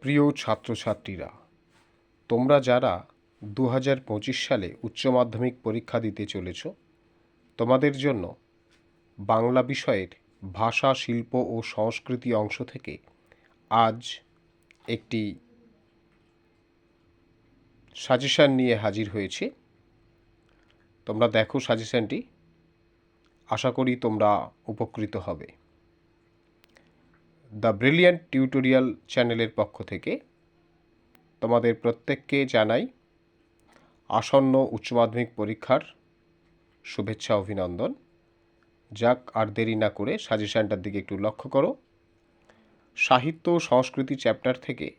প্রিয় ছাত্রছাত্রীরা, তোমরা যারা দু হাজার পঁচিশ সালে উচ্চ মাধ্যমিক পরীক্ষা দিতে চলেছ, তোমাদের জন্য বাংলা বিষয়ের ভাষা, শিল্প ও সংস্কৃতি অংশ থেকে আজ একটি সাজেশান নিয়ে হাজির হয়েছে। তোমরা দেখো সাজেশানটি। আশা করি তোমরা উপকৃত হবে। দ্য ব্রিলিয়ান্ট টিউটোরিয়াল চ্যানেলের পক্ষ থেকে তোমাদের প্রত্যেককে জানাই আসন্ন উচ্চ মাধ্যমিক পরীক্ষার শুভেচ্ছা, অভিনন্দন। যাক, আর দেরি না করে সাজেশানটার দিকে একটু লক্ষ্য করো। সাহিত্য সংস্কৃতি চ্যাপ্টার থেকে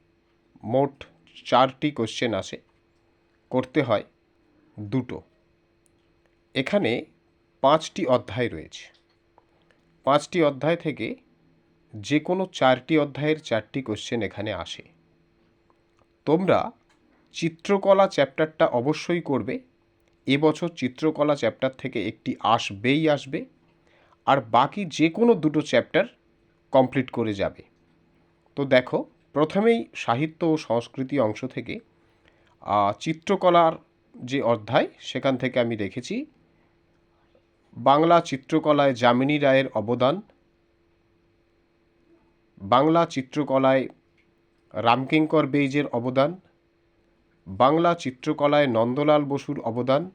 মোট চারটি কোশ্চেন আসে। করতে হয় দুটো। এখানে পাঁচটি অধ্যায় রয়েছে। পাঁচটি অধ্যায় থেকে যে কোনো চারটি অধ্যায়ের চারটি কোশ্চেন এখানে আসে। তোমরা চিত্রকলা চ্যাপ্টারটা অবশ্যই করবে। এবছর চিত্রকলা চ্যাপ্টার থেকে একটি আসবেই আসবে আর বাকি যে কোনো দুটো চ্যাপ্টার কমপ্লিট করে যাবে। তো দেখো, প্রথমেই সাহিত্য ও সংস্কৃতি অংশ থেকে চিত্রকলার যে অধ্যায়, সেখান থেকে আমি রেখেছি বাংলা চিত্রকলায় যামিনী রায়ের অবদান বাংলা চিত্রকলায় রামকিঙ্কর বেইজের অবদান, বাংলা চিত্রকলায় নন্দলাল বসুর অবদান,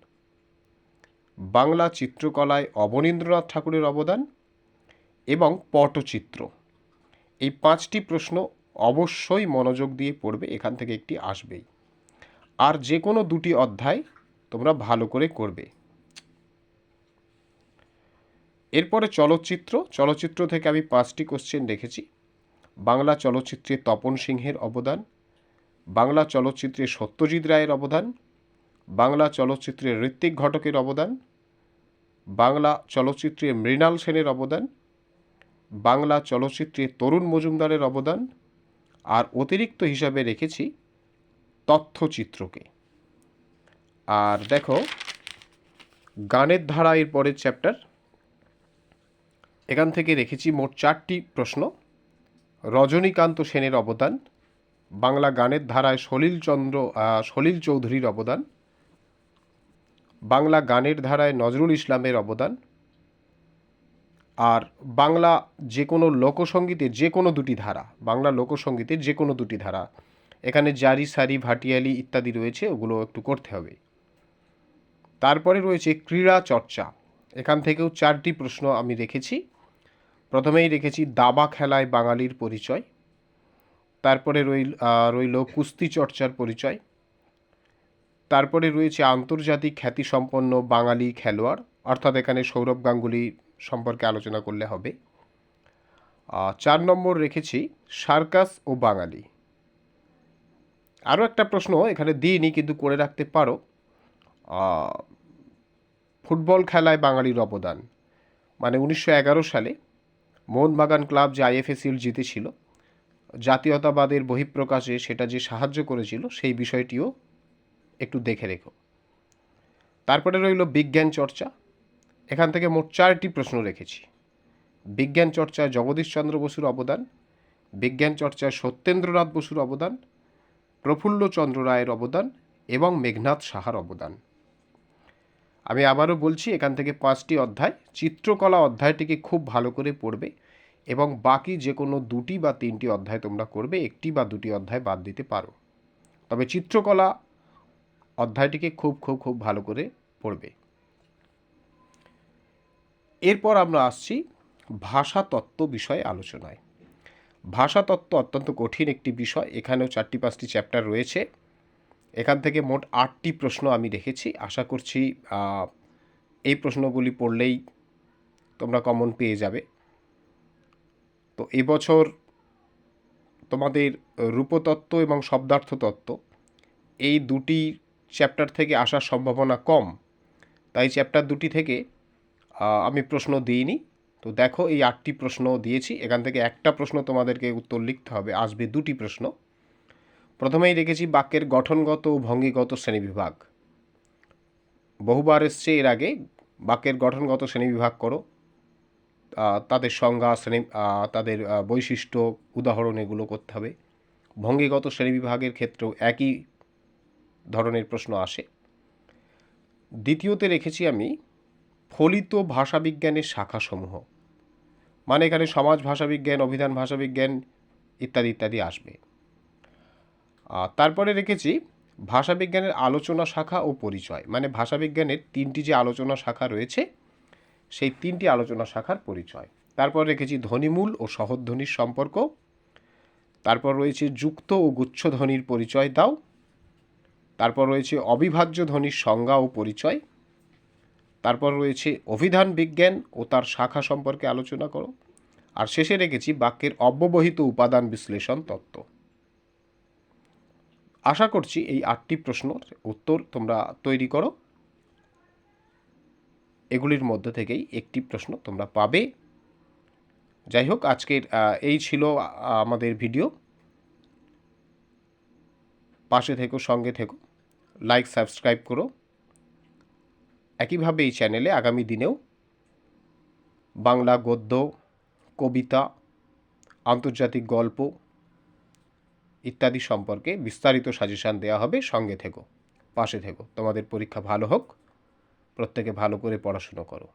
বাংলা চিত্রকলায় অবনীন্দ্রনাথ ঠাকুরের অবদান এবং পটচিত্র। এই পাঁচটি প্রশ্ন অবশ্যই মনোযোগ দিয়ে পড়বে, এখান থেকে একটি আসবেই। আর যে কোনো দুটি অধ্যায় তোমরা ভালো করে করবে। এরপরে চলচ্চিত্র চলচ্চিত্র থেকে আমি পাঁচটি কোশ্চেন রেখেছি বাংলা চলচ্চিত্রে তপন সিংহের অবদান, বাংলা চলচ্চিত্রে সত্যজিৎ রায়ের অবদান, বাংলা চলচ্চিত্রে ঋত্বিক ঘটকের অবদান, বাংলা চলচ্চিত্রে মৃণাল সেনের অবদান, বাংলা চলচ্চিত্রে তরুণ মজুমদারের অবদান, আর অতিরিক্ত হিসাবে রেখেছি তথ্যচিত্রকে। আর দেখো, গানের ধারা এর পরের চ্যাপ্টার, এখান থেকে রেখেছি মোট চারটি প্রশ্ন। রজনীকান্ত সেনের অবদান, বাংলা গানের ধারায় সলিল চন্দ্র সলিল চৌধুরীর অবদান, বাংলা গানের ধারায় নজরুল ইসলামের অবদান, আর বাংলা যে কোনো লোকসঙ্গীতের যে কোনো দুটি ধারা, বাংলা লোকসঙ্গীতের যে কোনো দুটি ধারা, এখানে জারি, সারি, ভাটিয়ালি ইত্যাদি রয়েছে, ওগুলো একটু করতে হবে। তারপরে রয়েছে ক্রীড়া চর্চা। এখান থেকেও চারটি প্রশ্ন আমি রেখেছি। প্রথমেই রেখেছি দাবা খেলায় বাঙালির পরিচয়, তারপরে রইল রইল কুস্তি চর্চার পরিচয়, তারপরে রয়েছে আন্তর্জাতিক খ্যাতিসম্পন্ন বাঙালি খেলোয়াড়, অর্থাৎ এখানে সৌরভ গাঙ্গুলি সম্পর্কে আলোচনা করলে হবে। চার নম্বর রেখেছি সার্কাস ও বাঙালি। আরও একটা প্রশ্ন এখানে দিইনি, কিন্তু করে রাখতে পারো। ফুটবল খেলায় বাঙালির অবদান মানে উনিশশো এগারো সালে মোহনবাগান ক্লাব যে আইএফএসিল জিতেছিল জাতীয়তাবাদের বহিঃপ্রকাশে সেটা যে সাহায্য করেছিল, সেই বিষয়টিও একটু দেখে রেখো। তারপরে রইল বিজ্ঞান চর্চা। এখান থেকে মোট চারটি প্রশ্ন রেখেছি। বিজ্ঞান চর্চায় জগদীশচন্দ্র বসুর অবদান, বিজ্ঞান চর্চায় সত্যেন্দ্রনাথ বসুর অবদান, প্রফুল্লচন্দ্র রায়ের অবদান এবং মেঘনাথ সাহার অবদান। আমি আবারও বলছি, এখান থেকে পাঁচটি অধ্যায়। চিত্রকলা অধ্যায়টিকে খুব ভালো করে পড়বে এবং বাকি যে কোনো দুটি বা তিনটি অধ্যায় তোমরা করবে, একটি বা দুটি অধ্যায় বাদ দিতে পারো। তবে চিত্রকলা অধ্যায়টিকে খুব খুব খুব ভালো করে পড়বে। এরপর আমরা আসছি ভাষাতত্ত্ব বিষয়ে আলোচনায়। ভাষাতত্ত্ব অত্যন্ত কঠিন একটি বিষয়। এখানেও চারটি, পাঁচটি চ্যাপ্টার রয়েছে। এখান থেকে মোট আটটি প্রশ্ন আমি রেখেছি আশা করছি এই প্রশ্নগুলি পড়লেই তোমরা কমন পেয়ে যাবে। তো এবছর তোমাদের রূপতত্ত্ব এবং শব্দার্থ তত্ত্ব এই দুটি চ্যাপ্টার থেকে আসার সম্ভাবনা কম। তাই চ্যাপ্টার দুটি থেকে আমি প্রশ্ন দিইনি। তো দেখো, এই আটটি প্রশ্ন দিয়েছি। এখান থেকে একটা প্রশ্ন তোমাদেরকে উত্তর লিখতে হবে। আসবে দুটি প্রশ্ন। প্রথমেই রেখেছি বাক্যের গঠনগত ও ভঙ্গিগত শ্রেণীবিভাগ। বহুবার এসছে এর আগে, বাক্যের গঠনগত শ্রেণীবিভাগ করো। তাদের সংজ্ঞা, শ্রেণি তাদের বৈশিষ্ট্য, উদাহরণ এগুলো করতে হবে। ভঙ্গিগত শ্রেণীবিভাগের ক্ষেত্রেও একই ধরনের প্রশ্ন আসে। দ্বিতীয়তে রেখেছি আমি ফলিত ভাষাবিজ্ঞানের শাখাসমূহ। মানে এখানে সমাজ ভাষাবিজ্ঞান, অভিধান ভাষাবিজ্ঞান ইত্যাদি ইত্যাদি আসবে। তারপরে রেখেছি ভাষাবিজ্ঞানের আলোচনা শাখা ও পরিচয়। মানে ভাষাবিজ্ঞানের তিনটি যে আলোচনা শাখা রয়েছে, সেই তিনটি আলোচনা শাখার পরিচয়। তারপর রেখেছি ধ্বনিমূল ও সহধ্বনির সম্পর্ক। তারপর রয়েছে যুক্ত ও গুচ্ছধ্বনির পরিচয় দাও। তারপর রয়েছে অবিভাজ্য ধ্বনির সংজ্ঞা ও পরিচয়। তারপর রয়েছে অভিধান বিজ্ঞান ও তার শাখা সম্পর্কে আলোচনা করো। আর শেষে রেখেছি বাক্যের অব্যবহিত উপাদান বিশ্লেষণ তত্ত্ব। আশা করছি এই আটটি প্রশ্নর উত্তর তোমরা তৈরি করো। এগুলির মধ্যে থেকেই একটি প্রশ্ন তোমরা পাবে। যাই হোক, আজকের এই ছিল আমাদের ভিডিও। পাশে থেকো, সঙ্গে থেকো। লাইক, সাবস্ক্রাইব করো। একইভাবে এই চ্যানেলে আগামী দিনেও বাংলা গদ্য, কবিতা, আন্তর্জাতিক গল্প ইত্যাদি সম্পর্কে বিস্তারিত সাজেশান দেওয়া হবে সঙ্গে থেকো, পাশে থেকো। তোমাদের পরীক্ষা ভালো হোক, প্রত্যেকে ভালো করে পড়াশুনো করো।